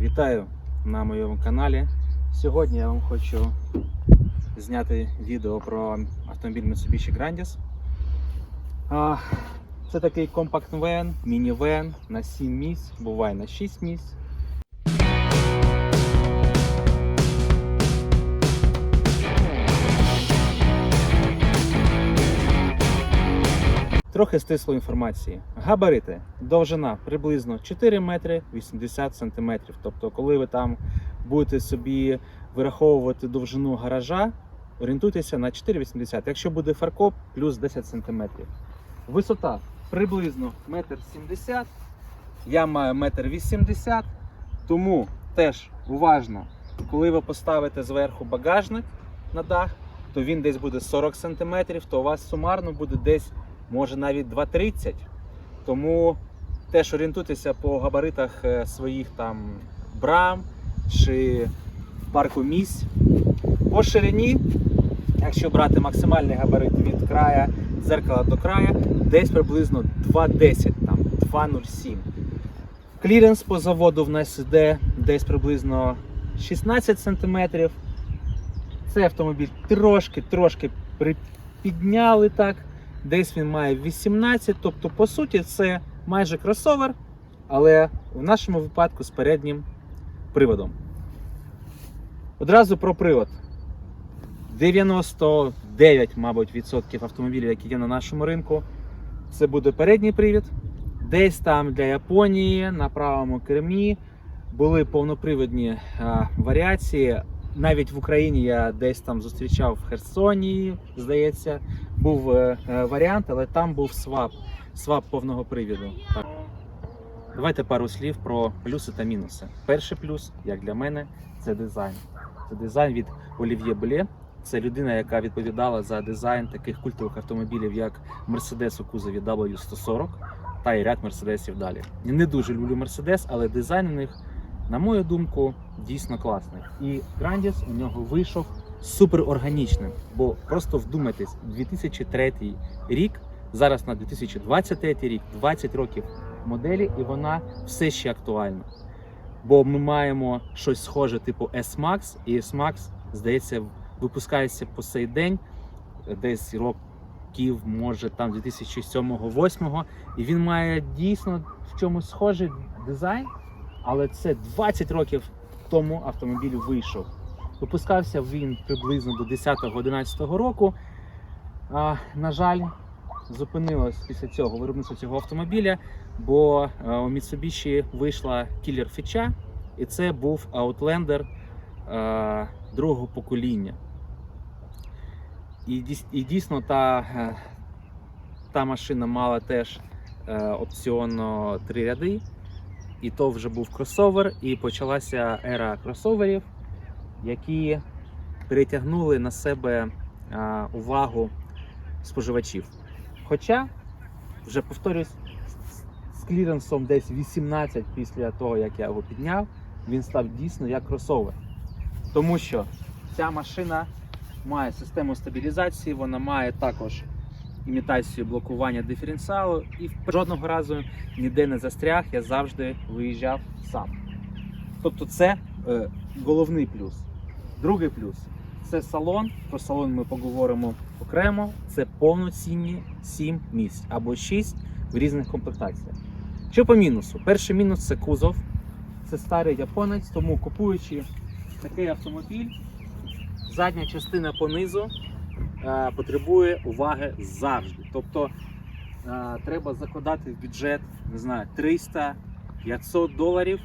Вітаю на моєму каналі. Сьогодні я вам хочу зняти відео про автомобіль Mitsubishi Grandis. Це такий компакт вен, міні-вен на 7 місць, буває на 6 місць. Трохи стисло інформації. Габарити. Довжина приблизно 4 метри 80 сантиметрів. Тобто, коли ви там будете собі вираховувати довжину гаража, орієнтуйтеся на 4,80. Якщо буде фаркоп, плюс 10 сантиметрів. Висота приблизно 1,70 м. Я маю 1,80 м. Тому теж уважно, коли ви поставите зверху багажник на дах, то він десь буде 40 см, то у вас сумарно буде десь може навіть 2,30. Тому теж орієнтуйтеся по габаритах е, своїх там брам чи парку місць. По ширині, якщо брати максимальний габарит від края дзеркала до края, десь приблизно 2,10, там 2,07. Кліренс по заводу в нас йде десь приблизно 16 см. Цей автомобіль трошки-трошки підняли так. Десь він має 18, тобто, по суті, це майже кросовер, але в нашому випадку з переднім приводом. Одразу про привод. 99, мабуть, відсотків автомобілів, які є на нашому ринку, це буде передній привід. Десь там для Японії на правому кермі були повноприводні а, варіації. Навіть в Україні я десь там зустрічав в Херсоні, здається, був е, е, варіант, але там був свап, свап повного привіду. Так. Давайте пару слів про плюси та мінуси. Перший плюс, як для мене, це дизайн. Це дизайн від Олів'є Блє. Це людина, яка відповідала за дизайн таких культових автомобілів, як Mercedes у кузові W140 та й ряд мерседесів далі. Не дуже люблю Mercedes, але дизайн у них, на мою думку, дійсно класний. І Grandis у нього вийшов супер органічним. Бо просто вдумайтесь, 2003 рік, зараз на 2023 рік, 20 років моделі, і вона все ще актуальна. Бо ми маємо щось схоже, типу S-Max, і S-Max, здається, випускається по сей день, десь років, може там 2007-2008, і він має дійсно в чомусь схожий дизайн, але це 20 років тому автомобіль вийшов. Випускався він приблизно до 10-11 року. А, на жаль, зупинилось після цього виробництво цього автомобіля, бо а, у Mitsubishi вийшла кілер фіча, і це був Outlander а, другого покоління. І, дійсно та, е, та машина мала теж е, опціонно три ряди. І то вже був кросовер, і почалася ера кросоверів які перетягнули на себе увагу споживачів. Хоча, вже повторюсь, з кліренсом десь 18 після того, як я його підняв, він став дійсно як кросовер. Тому що ця машина має систему стабілізації, вона має також імітацію блокування диференціалу, і жодного разу ніде не застряг, я завжди виїжджав сам. Тобто це е, головний плюс. Другий плюс це салон. Про салон ми поговоримо окремо. Це повноцінні 7 місць або 6 в різних комплектаціях. Що по мінусу? Перший мінус це кузов. Це старий японець, тому купуючи такий автомобіль, задня частина понизу потребує уваги завжди. Тобто е, треба закладати в бюджет не знаю, 300-500 доларів,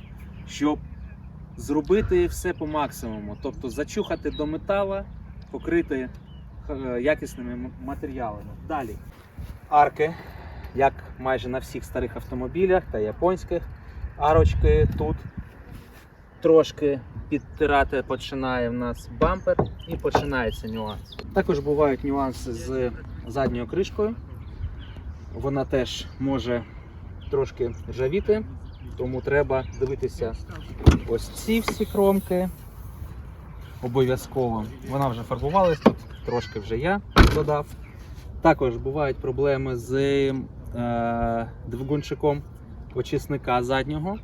щоб зробити все по максимуму. Тобто зачухати до метала, покрити е, якісними матеріалами. Далі. Арки, як майже на всіх старих автомобілях та японських. Арочки тут трошки підтирати починає в нас бампер і починається нюанс. Також бувають нюанси з задньою кришкою. Вона теж може трошки ржавіти, тому треба дивитися ось ці всі кромки. Обов'язково. Вона вже фарбувалась, тут трошки вже я додав. Також бувають проблеми з е, двигунчиком очисника заднього.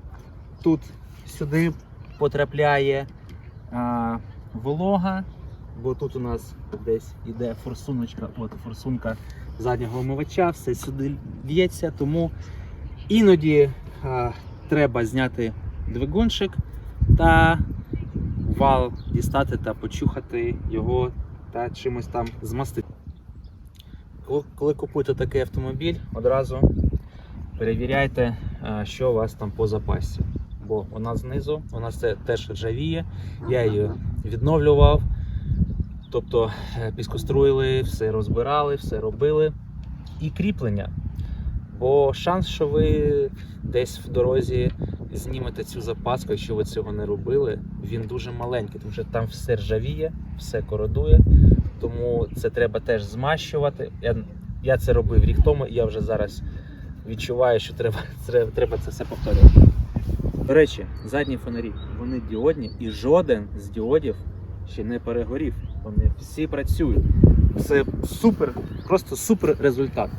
Тут сюди потрапляє а, волога, бо тут у нас десь іде форсуночка, от форсунка заднього омивача, все сюди лється, тому іноді а, треба зняти двигунчик та вал дістати та почухати його та чимось там змастити. Коли купуєте такий автомобіль, одразу перевіряйте, що у вас там по запасі. Бо вона знизу, вона це теж ржавіє. Я її відновлював. Тобто е, піскоструїли, все розбирали, все робили. І кріплення. Бо шанс, що ви десь в дорозі знімете цю запаску, якщо ви цього не робили, він дуже маленький, тому що там все ржавіє, все кородує. Тому це треба теж змащувати. Я, я це робив рік тому, і я вже зараз відчуваю, що треба, треба, треба це все повторювати. До речі, задні фонарі, вони діодні, і жоден з діодів ще не перегорів. Вони всі працюють. Це супер, просто супер результат.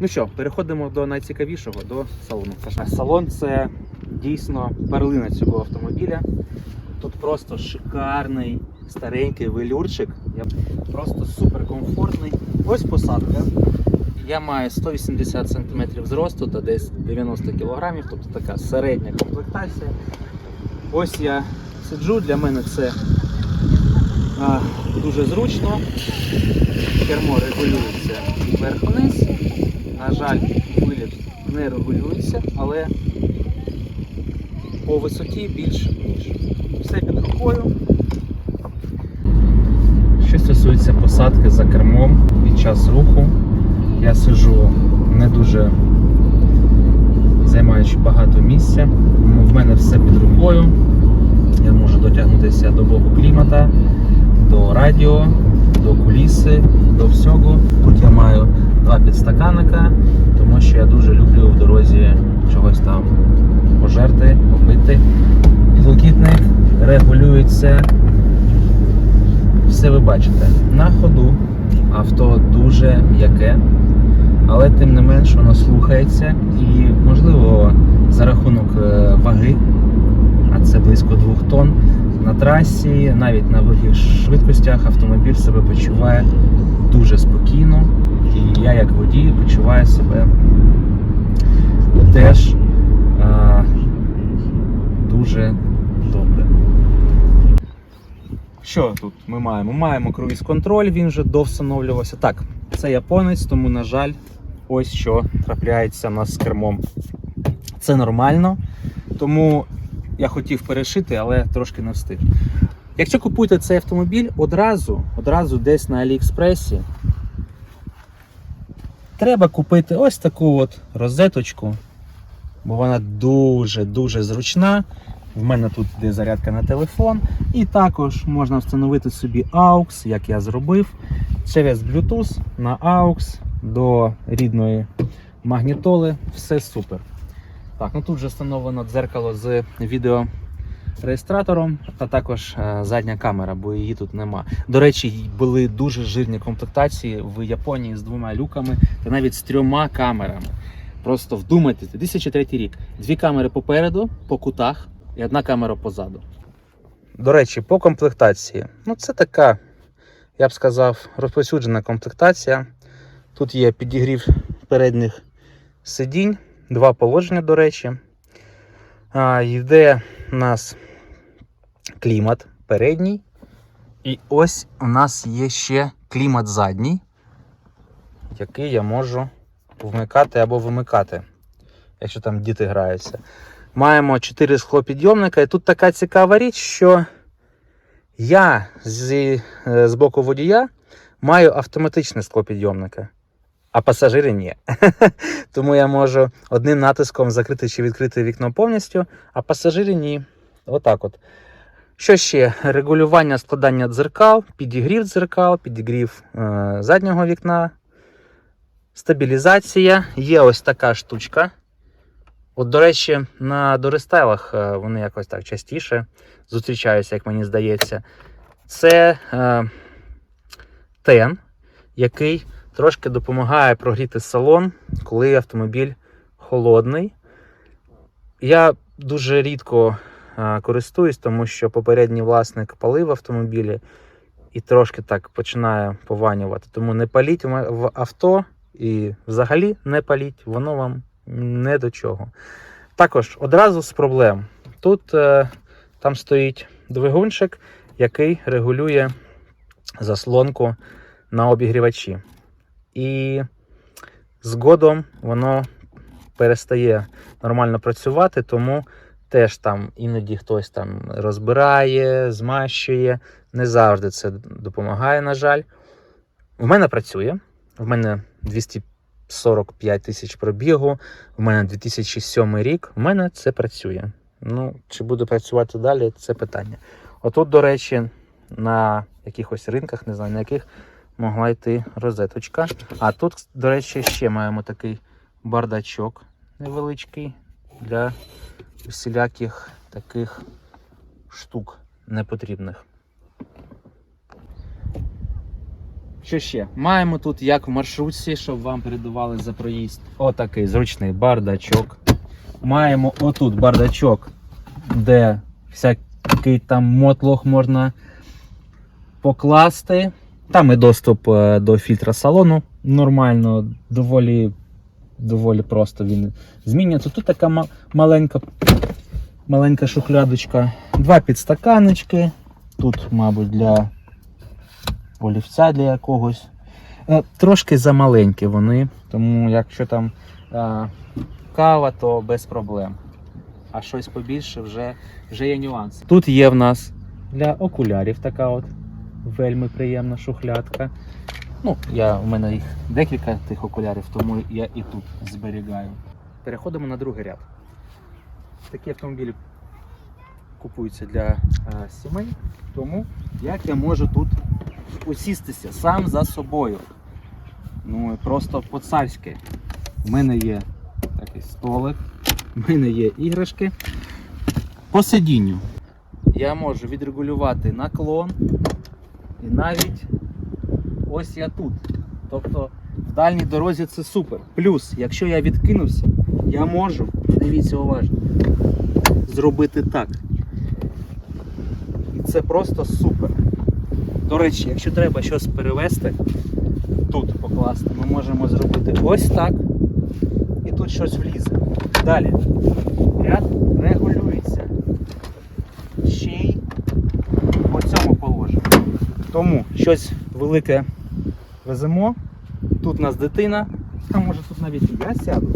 Ну що, переходимо до найцікавішого, до салону. Салон це дійсно перлина цього автомобіля. Тут просто шикарний старенький велюрчик. Просто супер комфортний. Ось посадка. Я маю 180 см зросту та десь 90 кг, тобто така середня комплектація. Ось я сиджу, для мене це а, дуже зручно. Кермо регулюється вверх-вниз. На жаль, виліт не регулюється, але по висоті більш ніж. Все під рукою. Що стосується посадки за кермом під час руху, я сиджу не дуже займаючи багато місця. В мене все під рукою. Я можу дотягнутися до боку клімата, до радіо, до куліси, до всього. Тут я маю два підстаканника, тому що я дуже люблю в дорозі чогось там пожерти, попити. Підлокітник регулюється. Все ви бачите. На ходу авто дуже м'яке, але тим не менш воно слухається і, можливо, за рахунок е, ваги, а це близько 2 тонн, на трасі, навіть на великих швидкостях автомобіль себе почуває дуже спокійно. І я, як водій, почуваю себе теж а, дуже добре. Що тут ми маємо? Маємо круїз контроль, він вже довстановлювався. Так, це японець, тому, на жаль, ось що трапляється у нас з кермом. Це нормально, тому я хотів перешити, але трошки не встиг. Якщо купуєте цей автомобіль, одразу, одразу десь на Аліекспресі треба купити ось таку от розеточку, бо вона дуже-дуже зручна. В мене тут йде зарядка на телефон, і також можна встановити собі AUX, як я зробив, через Bluetooth на AUX до рідної магнітоли. Все супер. Так, ну тут вже встановлено дзеркало з відеореєстратором, та також е, задня камера, бо її тут нема. До речі, були дуже жирні комплектації в Японії з двома люками та навіть з трьома камерами. Просто вдумайтесь, 2003 рік. Дві камери попереду, по кутах і одна камера позаду. До речі, по комплектації. Ну, це така, я б сказав, розповсюджена комплектація. Тут є підігрів передніх сидінь, два положення, до речі. А, йде у нас клімат передній. І ось у нас є ще клімат задній, який я можу вмикати або вимикати, якщо там діти граються. Маємо 4 склопідйомника, і тут така цікава річ, що я зі, е, з боку водія маю автоматичне склопідйомника, а пасажири ні. Тому я можу одним натиском закрити чи відкрити вікно повністю, а пасажири ні. Отак от. Що ще? Регулювання складання дзеркал, підігрів дзеркал, підігрів е, заднього вікна, стабілізація. Є ось така штучка. От, до речі, на дорестайлах е, вони якось так частіше зустрічаються, як мені здається. Це е, тен, який трошки допомагає прогріти салон, коли автомобіль холодний. Я дуже рідко користуюсь, тому що попередній власник палив автомобілі і трошки так починає пованювати. Тому не паліть в авто і взагалі не паліть, воно вам не до чого. Також одразу з проблем. Тут е, там стоїть двигунчик, який регулює заслонку на обігрівачі. І згодом воно перестає нормально працювати, тому теж там іноді хтось там розбирає, змащує. Не завжди це допомагає, на жаль. В мене працює. В мене 245 тисяч пробігу, в мене 2007 рік. В мене це працює. Ну, чи буде працювати далі, це питання. Отут, до речі, на якихось ринках, не знаю на яких, могла йти розеточка. А тут, до речі, ще маємо такий бардачок невеличкий для всіляких таких штук непотрібних. Що ще? Маємо тут, як в маршрутці, щоб вам передавали за проїзд. Отакий зручний бардачок. Маємо отут бардачок, де всякий там мотлох можна покласти. Там і доступ е, до фільтра салону нормально, доволі, доволі просто він змінюється. Тут така маленька, маленька шухлядочка, два підстаканечки. Тут, мабуть, для олівця для якогось. Е, Трошки замаленькі вони, тому якщо там е, кава, то без проблем. А щось побільше вже, вже є нюанси. Тут є в нас для окулярів така от вельми приємна шухлядка. Ну, я, у мене їх декілька тих окулярів, тому я і тут зберігаю. Переходимо на другий ряд. Такі автомобілі купуються для е, сімей, тому як я можу тут усістися сам за собою. Ну, просто по-царськи. У мене є такий столик, у мене є іграшки. По сидінню я можу відрегулювати наклон і навіть ось я тут. Тобто в дальній дорозі це супер. Плюс, якщо я відкинувся, я можу, дивіться уважно, зробити так. І це просто супер. До речі, якщо треба щось перевести, тут покласти, ми можемо зробити ось так. І тут щось влізе. Далі. Ряд регулюється. Ще й по цьому положенню. Тому щось велике веземо. Тут у нас дитина, а може тут навіть я сяду.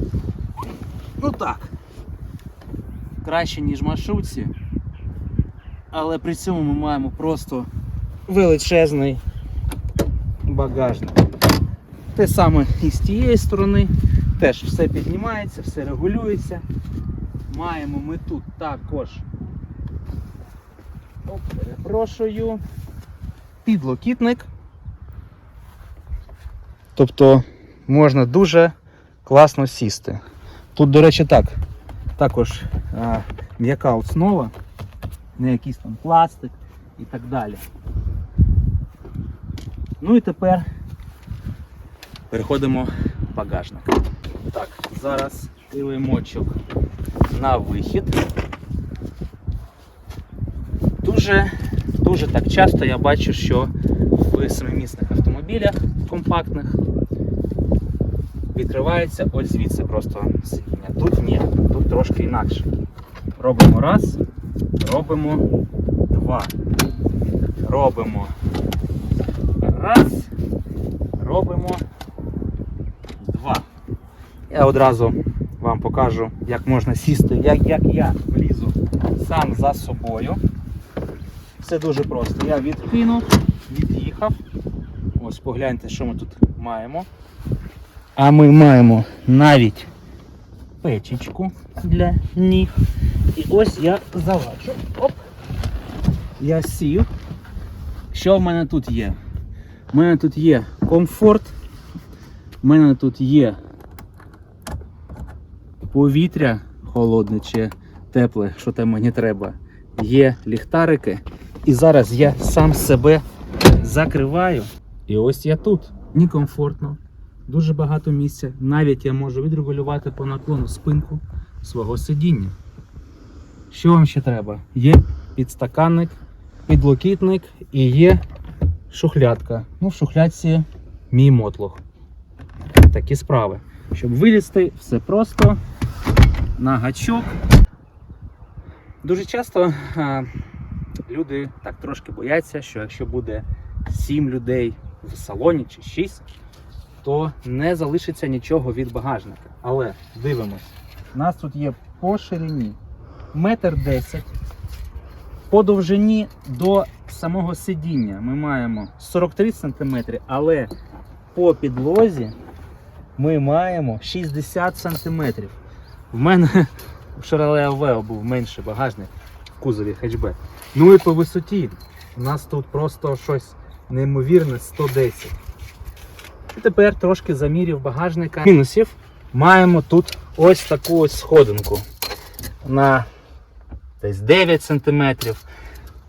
Ну так. Краще, ніж маршрутці. Але при цьому ми маємо просто величезний багажник. Те саме і з тієї сторони. Теж все піднімається, все регулюється. Маємо ми тут також. Оп, перепрошую. Підлокітник. Тобто можна дуже класно сісти. Тут, до речі, так. Також м'яка основа, не якийсь там пластик і так далі. Ну і тепер переходимо в багажник. Так, зараз килимочок на вихід. Дуже, дуже так часто я бачу, що в семимісних автомобілях компактних відкривається ось звідси просто сидіння. Тут ні, тут трошки інакше. Робимо раз, робимо два. Робимо раз, робимо два. Я одразу вам покажу, як можна сісти, як, як я влізу сам за собою. Все дуже просто. Я відкинув, від'їхав. Ось погляньте, що ми тут маємо. А ми маємо навіть печечку для ніг. І ось я заваджу. Оп. Я сів. Що в мене тут є? У мене тут є комфорт. У мене тут є повітря холодне чи тепле, що там мені треба. Є ліхтарики. І зараз я сам себе закриваю. І ось я тут. Мені комфортно, дуже багато місця. Навіть я можу відрегулювати по наклону спинку свого сидіння. Що вам ще треба? Є підстаканник, підлокітник і є шухлядка. Ну, в шухлядці мій мотлох. Такі справи. Щоб вилізти, все просто на гачок. Дуже часто люди так трошки бояться, що якщо буде 7 людей в салоні чи 6, то не залишиться нічого від багажника. Але дивимось, у нас тут є по ширині метр десять. По довжині до самого сидіння ми маємо 43 см, але по підлозі ми маємо 60 см. В мене у Chevrolet Aveo був менший багажник в кузові хетчбек. Ну і по висоті. У нас тут просто щось неймовірне 110. І тепер трошки замірів багажника. Мінусів маємо тут ось таку ось сходинку на десь 9 см.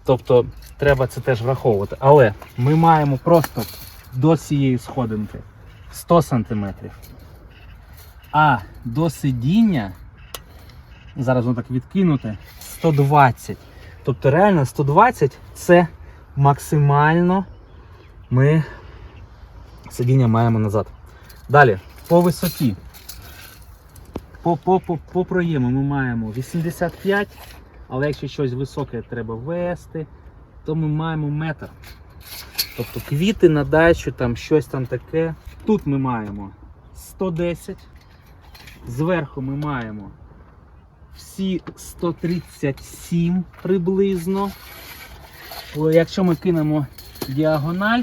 Тобто треба це теж враховувати. Але ми маємо просто до цієї сходинки 100 см. А до сидіння, зараз воно так відкинути, 120. Тобто реально 120 це максимально ми сидіння маємо назад. Далі, по висоті. По, по, по, по проєму ми маємо 85, але якщо щось високе треба вести, то ми маємо метр. Тобто квіти на дачу, там щось там таке. Тут ми маємо 110. Зверху ми маємо всі 137 приблизно. Якщо ми кинемо діагональ,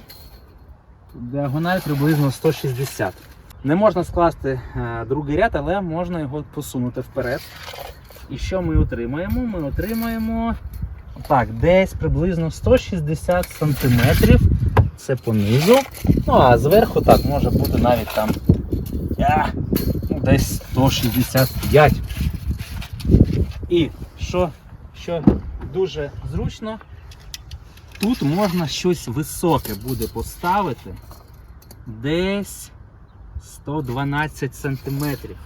діагональ приблизно 160. Не можна скласти е, другий ряд, але можна його посунути вперед. І що ми отримаємо? Ми отримаємо так, десь приблизно 160 сантиметрів. Це понизу. Ну а зверху так може бути навіть там а, ну, десь 165. І що, що дуже зручно, тут можна щось високе буде поставити десь 112 сантиметрів.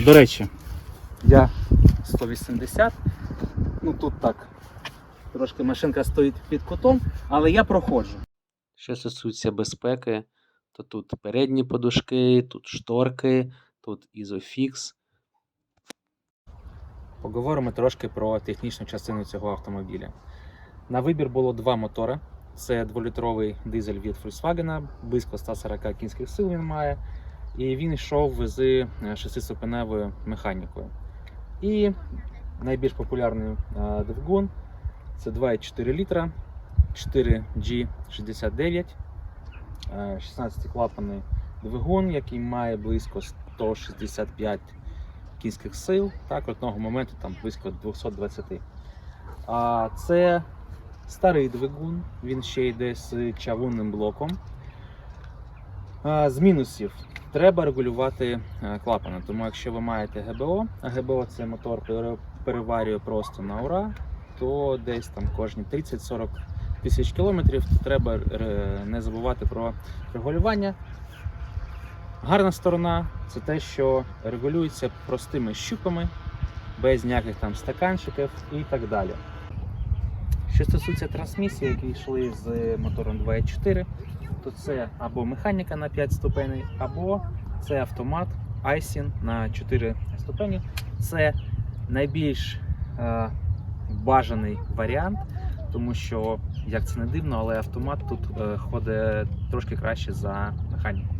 До речі, я 180. Ну тут так. Трошки машинка стоїть під кутом, але я проходжу. Що стосується безпеки, то тут передні подушки, тут шторки, тут ізофікс. Поговоримо трошки про технічну частину цього автомобіля. На вибір було два мотори. Це 2-літровий дизель від Volkswagen, близько 140 кінських сил він має. І він йшов з 6-ступеневою механікою. І найбільш популярний е, двигун це 2,4 літра 4G69, 16-клапаний двигун, який має близько 165 кінських сил. Так, одного моменту там близько 220. А це старий двигун, він ще йде з чавунним блоком. А, З мінусів треба регулювати е, клапани. Тому якщо ви маєте ГБО, а ГБО це мотор переварює просто на ура, то десь там кожні 30-40 тисяч кілометрів треба е, не забувати про регулювання. Гарна сторона це те, що регулюється простими щупами, без ніяких там стаканчиків і так далі. Що стосується трансмісії, які йшли з мотором 2.4, то це або механіка на 5 ступеней, або це автомат Айсін на 4 ступені. Це найбільш е, бажаний варіант, тому що, як це не дивно, але автомат тут е, ходить трошки краще за механіку.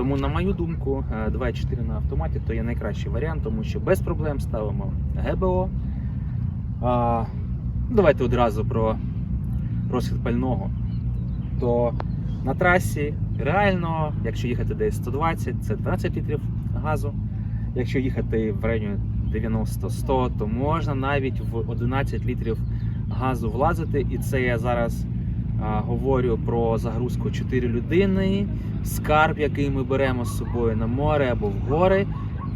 Тому, на мою думку, е, 2.4 на автоматі то є найкращий варіант, тому що без проблем ставимо ГБО. А, давайте одразу про розхід пального. То на трасі реально, якщо їхати десь 120, це 12 літрів газу. Якщо їхати в районі 90-100, то можна навіть в 11 літрів газу влазити. І це я зараз говорю про загрузку 4 людини, скарб, який ми беремо з собою на море або в гори.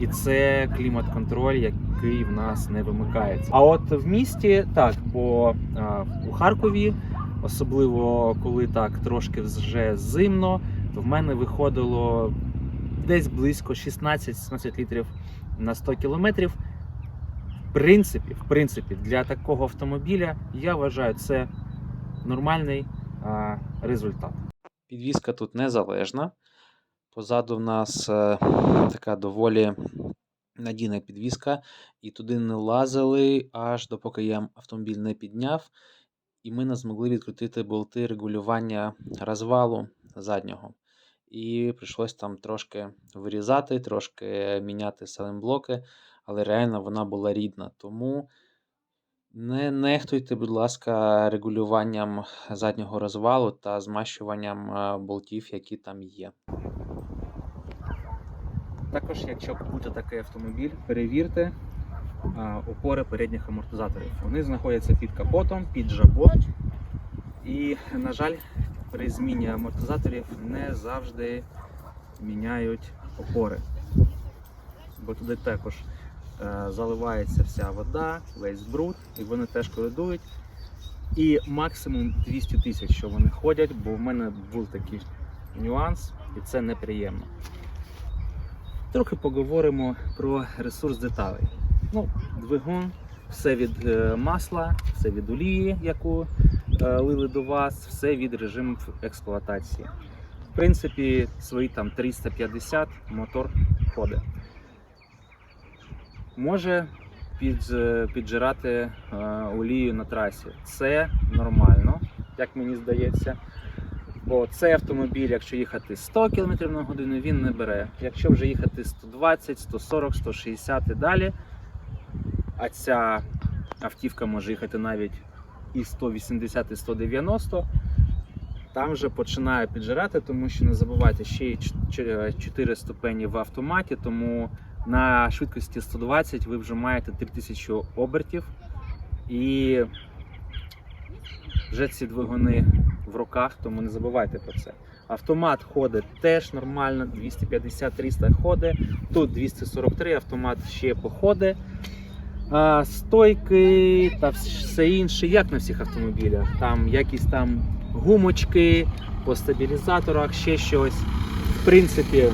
І це клімат-контроль, який в нас не вимикається. А от в місті так, бо а, у Харкові, особливо коли так трошки вже зимно, то в мене виходило десь близько 16-17 літрів на 100 кілометрів. принципі, в принципі, для такого автомобіля я вважаю це нормальний результат. Підвізка тут незалежна. Позаду в нас е, така доволі надійна підвізка, і туди не лазили, аж допоки я автомобіль не підняв, і ми не змогли відкрутити болти регулювання розвалу заднього. І прийшлось там трошки вирізати, трошки міняти саленблоки, але реально вона була рідна. Тому не нехтуйте, будь ласка, регулюванням заднього розвалу та змащуванням е, болтів, які там є. Також, якщо купуєте такий автомобіль, перевірте а, опори передніх амортизаторів. Вони знаходяться під капотом, під жабо. І, на жаль, при зміні амортизаторів не завжди міняють опори. Бо туди також е, заливається вся вода, весь бруд, і вони теж коридують. І максимум 200 тисяч, що вони ходять, бо в мене був такий нюанс, і це неприємно. Трохи поговоримо про ресурс деталей. Ну, двигун, все від е, масла, все від олії, яку е, лили до вас, все від режиму експлуатації. В принципі, свої там 350 мотор ходить. Може е, піджирати е, олію на трасі. Це нормально, як мені здається. Бо цей автомобіль, якщо їхати 100 км на годину, він не бере. Якщо вже їхати 120, 140, 160 і далі, а ця автівка може їхати навіть і 180, і 190, там вже починає піджирати, тому що не забувайте, ще й 4 ступені в автоматі, тому на швидкості 120 ви вже маєте 3000 обертів. І вже ці двигуни в руках, тому не забувайте про це. Автомат ходить теж нормально, 250-300 ходить. Тут 243 автомат ще походить. А, стойки та все інше, як на всіх автомобілях. Там якісь там гумочки по стабілізаторах, ще щось. В принципі,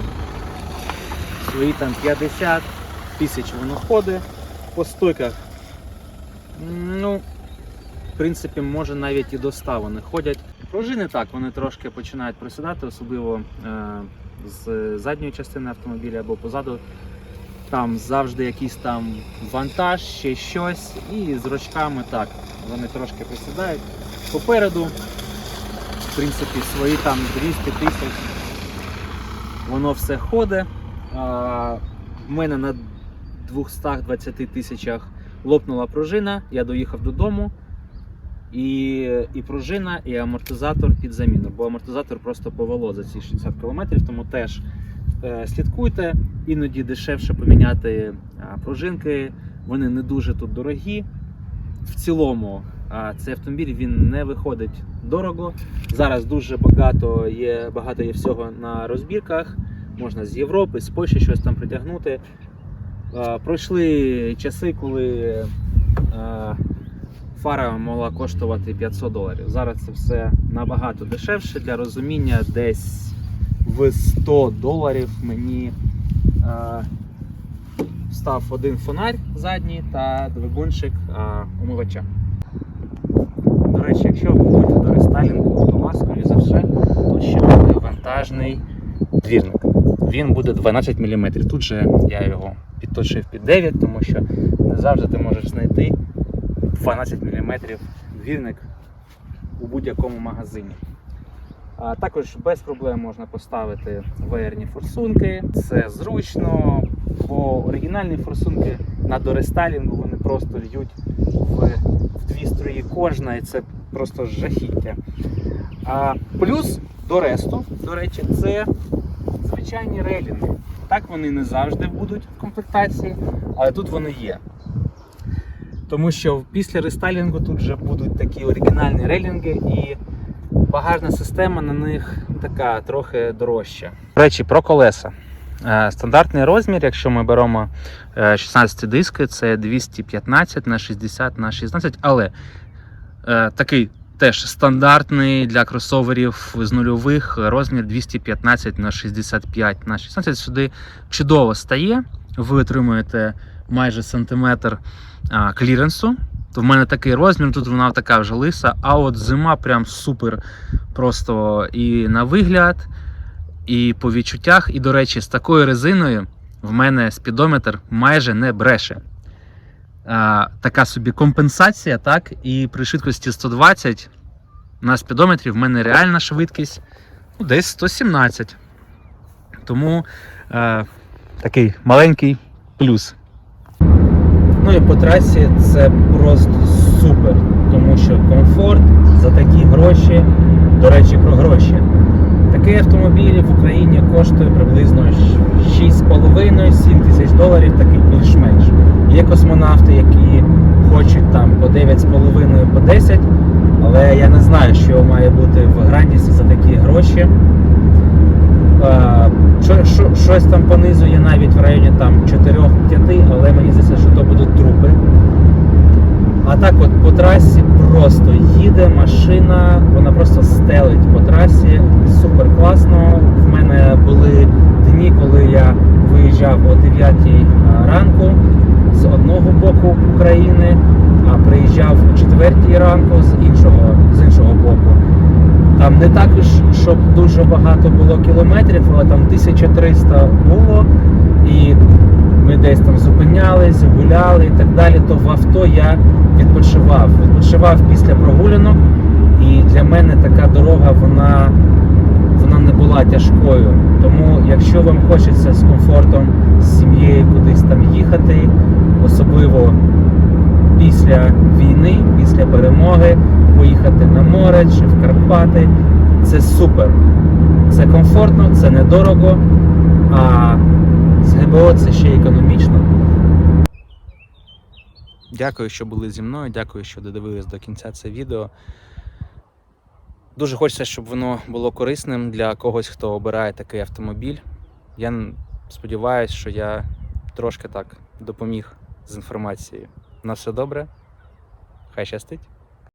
свої там 50 тисяч воно ходить. По стойках. Ну, в принципі, може навіть і до 100 вони ходять. Пружини так, вони трошки починають просідати, особливо е, з задньої частини автомобіля або позаду. Там завжди якийсь там вантаж, ще щось, і з рочками так, вони трошки присідають. Попереду, в принципі, свої там 200 тисяч, воно все ходить. В мене на 220 тисячах лопнула пружина, я доїхав додому. І, і пружина, і амортизатор під заміну, бо амортизатор просто повело за ці 60 км, тому теж е, слідкуйте. Іноді дешевше поміняти а, пружинки, вони не дуже тут дорогі. В цілому а, цей автомобіль він не виходить дорого. Зараз дуже багато є, багато є всього на розбірках. Можна з Європи, з Польщі щось там притягнути. Пройшли часи, коли. Фара могла коштувати 500 доларів. Зараз це все набагато дешевше. Для розуміння, десь в 100 доларів мені став один фонарь задній та двигунчик умивача. До речі, якщо ви купуєте до рестайлінгу, то у вас, скоріше за все, тут ще буде вантажний двірник. Він буде 12 мм. Тут же я його підточив під 9, тому що не завжди ти можеш знайти 12 мм двірник у будь-якому магазині. А також без проблем можна поставити VR-ні форсунки. Це зручно, бо оригінальні форсунки на дорестайлінгу вони просто льють в, в дві строї кожна, і це просто жахіття. А, плюс до ресту, до речі, це звичайні рейлінги. Так вони не завжди будуть в комплектації, але тут вони є. Тому що після рестайлінгу тут вже будуть такі оригінальні рейлінги і багажна система на них така трохи дорожча. До речі, про колеса. Е, Стандартний розмір, якщо ми беремо е, 16 диски, це 215 на 60 на 16, але е, такий теж стандартний для кросоверів з нульових розмір 215 на 65 на 16 сюди чудово стає. Ви отримуєте майже сантиметр а, кліренсу. То в мене такий розмір, тут вона така вже лиса, а от зима прям супер. Просто і на вигляд, і по відчуттях. І, до речі, з такою резиною в мене спідометр майже не бреше. А, така собі компенсація, так? І при швидкості 120 на спідометрі в мене реальна швидкість ну, десь 117. Тому е, такий маленький плюс. Ну і по трасі це просто супер, тому що комфорт за такі гроші, до речі, про гроші. Такий автомобіль в Україні коштує приблизно 6,5-7 тисяч доларів, такий більш-менш. Є космонавти, які хочуть там по 9,5 по 10, але я не знаю, що має бути в грандісі за такі гроші. Е, що- що- щось там понизу є навіть в районі там 4-5, але мені здається, що то будуть трупи. А так от по трасі просто їде машина, вона просто стелить по трасі. Супер класно. В мене були дні, коли я виїжджав о 9 ранку з одного боку України, а приїжджав о 4 ранку з іншого, з іншого боку. Там не також, щоб дуже багато було кілометрів, але там 1300 було. І ми десь там зупинялись, гуляли і так далі. То в авто я відпочивав. Відпочивав після прогулянок. І для мене така дорога, вона, вона не була тяжкою. Тому, якщо вам хочеться з комфортом, з сім'єю кудись там їхати, особливо після війни, після перемоги, поїхати на море чи в Карпати, це супер. Це комфортно, це недорого, а з ГБО це ще економічно. Дякую, що були зі мною. Дякую, що додивились до кінця це відео. Дуже хочеться, щоб воно було корисним для когось, хто обирає такий автомобіль. Я сподіваюся, що я трошки так допоміг з інформацією. На все добре. Хай щастить.